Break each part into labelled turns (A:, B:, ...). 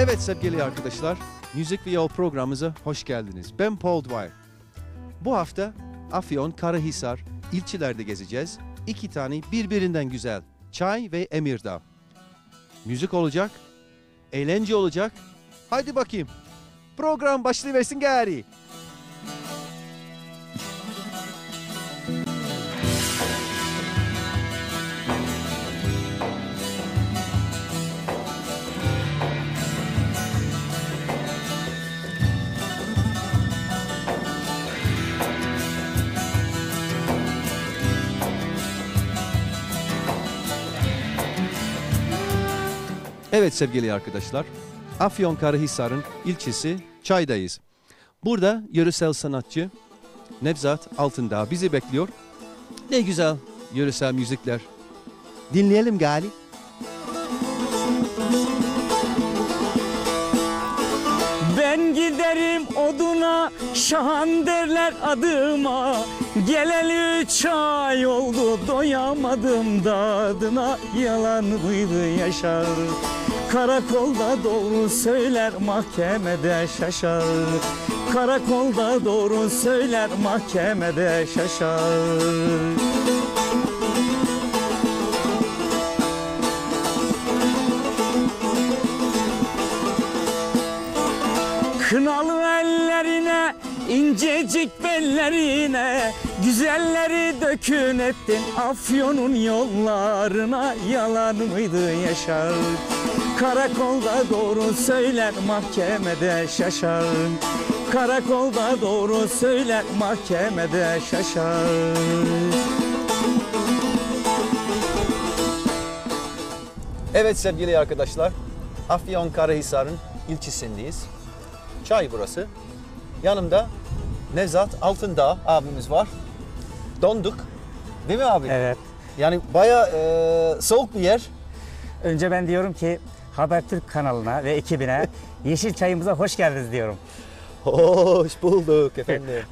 A: Evet sevgili arkadaşlar, Müzik Yol programımıza hoş geldiniz. Ben Paul Dwyer. Bu hafta Afyon, Karahisar ilçelerde gezeceğiz. İki tane birbirinden güzel Çay ve Emirdağ. Müzik olacak, eğlence olacak. Haydi bakayım. Program başlayıversin gari. Evet sevgili arkadaşlar, Afyonkarahisar'ın ilçesi Çay'dayız. Burada yöresel sanatçı Nevzat Altındağ bizi bekliyor. Ne güzel yöresel müzikler. Dinleyelim gali.
B: Ben giderim oduna şahan derler adıma Geleli üç ay oldu doyamadım dadına. Yalan mıydı yaşar? Karakolda doğru söyler mahkemede şaşar. Karakolda doğru söyler mahkemede şaşar. Kınalı incecik bellerine Güzelleri dökün ettin Afyon'un yollarına Yalan mıydı yaşar Karakolda doğru söyler mahkemede şaşar Karakolda doğru söyler mahkemede şaşar
A: Evet sevgili arkadaşlar, Afyonkarahisar'ın ilçesindeyiz. Çay burası. Yanımda Nevzat Altındağ abimiz var. Donduk. Değil mi abi?
B: Evet
A: Yani baya soğuk bir yer.
B: Önce ben diyorum ki Habertürk kanalına ve ekibine Yeşil Çayımıza hoş geldiniz diyorum.
A: Hoş bulduk efendim.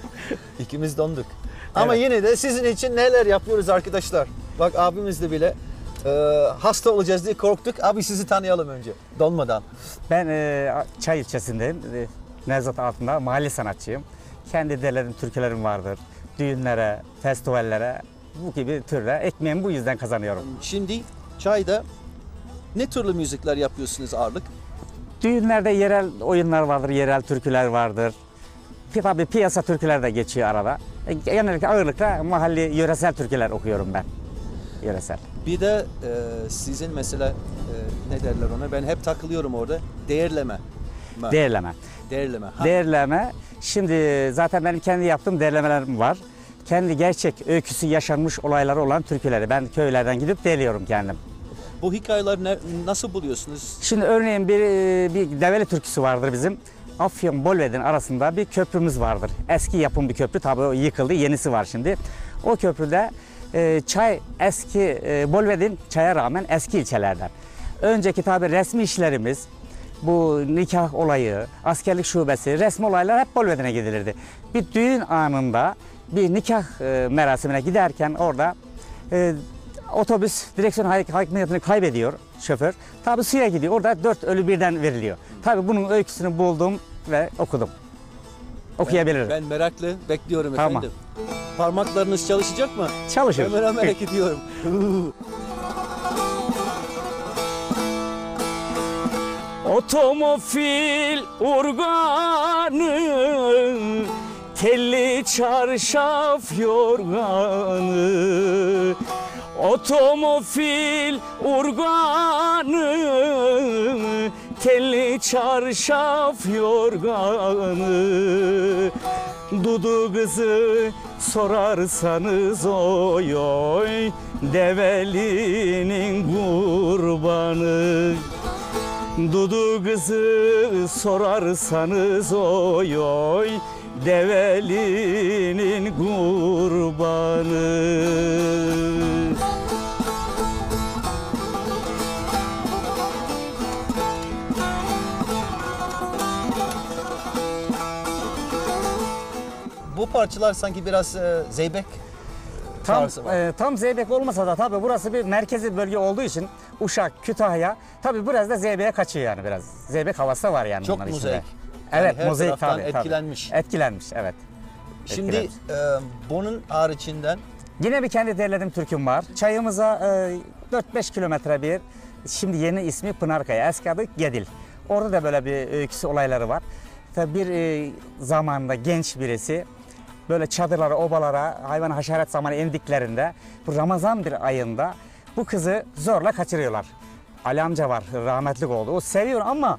A: İkimiz donduk. Ama
B: Evet.
A: yine de sizin için neler yapıyoruz arkadaşlar. Bak abimiz de bile e, hasta olacağız diye korktuk. Abi sizi tanıyalım önce donmadan.
B: Ben e, Çay ilçesindeyim. E, Nevzat altında mahalle sanatçıyım. Kendi derlerim, türkülerim vardır. Düğünlere, festivallere bu gibi türlü ekmeğimi bu yüzden kazanıyorum.
A: Şimdi çayda ne türlü müzikler yapıyorsunuz ağırlık?
B: Düğünlerde yerel oyunlar vardır, yerel türküler vardır. Tabii piyasa türküler de geçiyor arada. E, Genellikle ağırlıkla mahalli yöresel türküler okuyorum ben. Yöresel.
A: Bir de e, sizin mesela e, ne derler ona? Ben hep takılıyorum orada. Değerleme.
B: Değerleme.
A: Değerleme. Ha,
B: Değerleme. Şimdi zaten benim kendi yaptığım değerlemelerim var. Kendi gerçek öyküsü yaşanmış olayları olan türküleri ben köylerden gidip değerliyorum kendim.
A: Bu hikayeleri ne- nasıl buluyorsunuz?
B: Şimdi örneğin bir, bir develi türküsü vardır bizim. Afyon Bolved'in arasında bir köprümüz vardır. Eski yapım bir köprü tabii o yıkıldı yenisi var şimdi. O köprüde e, çay eski e, Bolved'in çaya rağmen eski ilçelerden. Önceki tabii resmi işlerimiz bu nikah olayı, askerlik şubesi, resmi olaylar hep Bolved'ine gidilirdi. Bir düğün anında bir nikah e, merasimine giderken orada e, otobüs direksiyon hakimiyetini kaybediyor şoför. Tabi suya gidiyor. Orada dört ölü birden veriliyor. Tabi bunun öyküsünü buldum ve okudum. Okuyabilirim.
A: Ben meraklı bekliyorum
B: Tamam.
A: efendim. Parmaklarınız çalışacak mı?
B: Çalışır.
A: Ben merak
B: Otomofil urganı Telli çarşaf yorganı. Otomofil urganı Telli çarşaf yorganı. Dudu kızı sorarsanız oy oy Develinin kurbanı Dudu kızı sorarsanız oy oy Develinin kurbanı.
A: Bu parçalar sanki biraz e, zeybek
B: Tam,
A: tarzı var.
B: e, tam Zeybek olmasa da tabii burası bir merkezi bölge olduğu için Uşak, Kütahya Tabii biraz da zeybeye kaçıyor yani biraz. Zeybek havası var yani
C: Çok
B: bunların
C: mozaik.
B: içinde.
C: Yani
B: Evet,
C: her
B: mozaik
C: taraftan
B: tabii, tabii.
C: etkilenmiş.
B: Etkilenmiş, evet.
C: Şimdi
B: etkilenmiş.
C: e, bunun haricinden
B: Yine bir kendi derlediğim türküm var. Çayımıza e, 4-5 kilometre bir, şimdi yeni ismi Pınarkaya, eski adı Gedil. Orada da böyle bir öyküsü olayları var. Tabii bir e, zamanında genç birisi böyle çadırlara, obalara, hayvan haşerat zamanı indiklerinde bu Ramazan bir ayında bu kızı zorla kaçırıyorlar. Ali amca var, rahmetlik oldu. O seviyor ama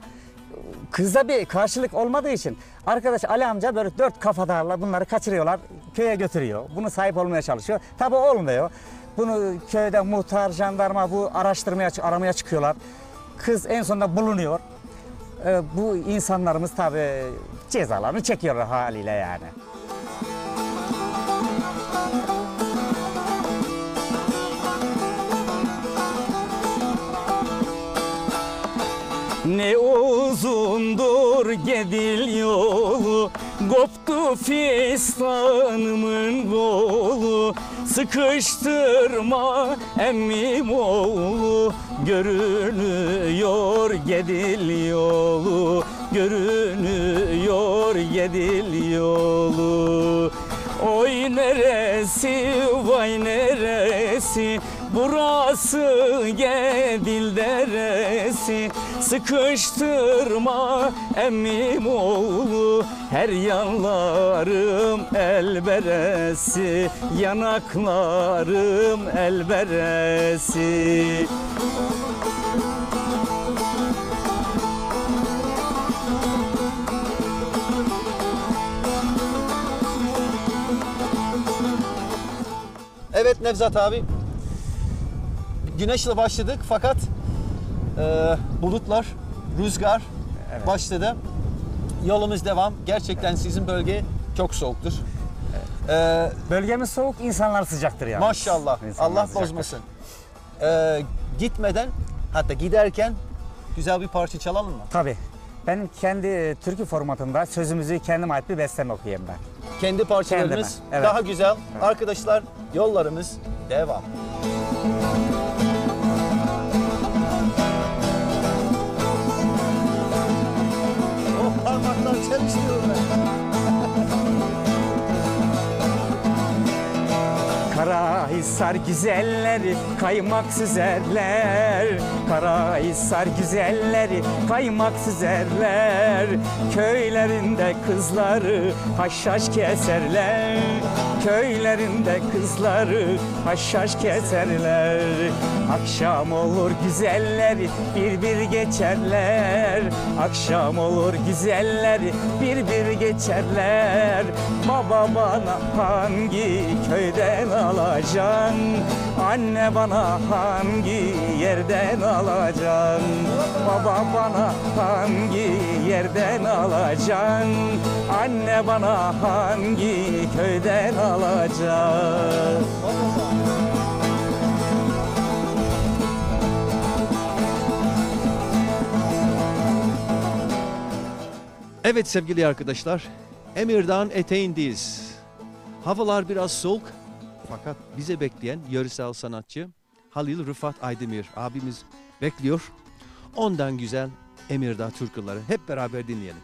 B: kızda bir karşılık olmadığı için arkadaş Ali amca böyle dört kafadarla bunları kaçırıyorlar, köye götürüyor. Bunu sahip olmaya çalışıyor. Tabi olmuyor. Bunu köyde muhtar, jandarma bu araştırmaya, aramaya çıkıyorlar. Kız en sonunda bulunuyor. Ee, bu insanlarımız tabi cezalarını çekiyorlar haliyle yani. Ne uzundur gedil yolu Koptu fistanımın kolu Sıkıştırma emmim oğlu Görünüyor gedil yolu Görünüyor gedil yolu. Oy neresi vay neresi Burası Gedil deresi Sıkıştırma emmim oğlu Her yanlarım el beresi Yanaklarım el beresi
C: Evet Nevzat abi. Güneşle başladık fakat e, bulutlar, rüzgar başladı. Yolumuz devam. Gerçekten sizin bölge çok soğuktur. E,
B: Bölgemiz soğuk, insanlar sıcaktır yani.
C: maşallah.
B: İnsanlar
C: Allah
B: sıcaktır.
C: bozmasın. E, gitmeden hatta giderken güzel bir parça çalalım mı?
B: Tabii. Benim kendi e, türkü formatında sözümüzü kendim ait bir besteme okuyayım ben.
C: Kendi parçalarımız
B: Kendime, evet.
C: daha güzel. Arkadaşlar yollarımız devam.
B: Karahisar güzelleri kaymak süzerler Karahisar güzelleri kaymak süzerler Köylerinde kızları haşhaş keserler Köylerinde kızları haşhaş keserler. Akşam olur güzelleri bir bir geçerler. Akşam olur güzelleri bir bir geçerler. Baba bana hangi köyden alacaksın? Anne bana hangi yerden alacaksın? Baba bana hangi yerden alacaksın? Anne bana hangi köyden alacaksın
A: Evet sevgili arkadaşlar, Emirdağ'ın eteğindeyiz. Havalar biraz soğuk fakat bize bekleyen yöresel sanatçı Halil Rıfat Aydemir abimiz bekliyor. Ondan güzel Emirdağ türküleri hep beraber dinleyelim.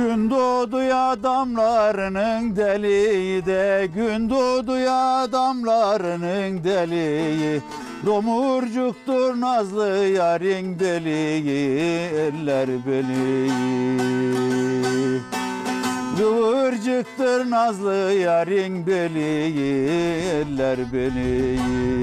D: Gün doğdu ya damlarının deliği de Gün doğdu ya damlarının deliği. Domurcuktur nazlı yarın deliği Eller beliği. Kıvırcıktır nazlı yarın beliği Eller beliği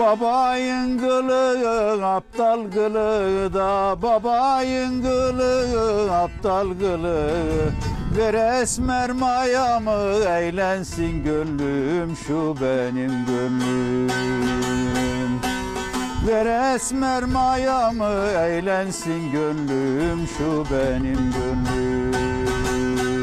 D: Babayın kılığı aptal kılığı da. Babayın kılığı aptal kılığı Ver esmer mayamı eğlensin gönlüm Şu benim gönlüm? Ver esmer mayamı eğlensin gönlüm Şu benim gönlüm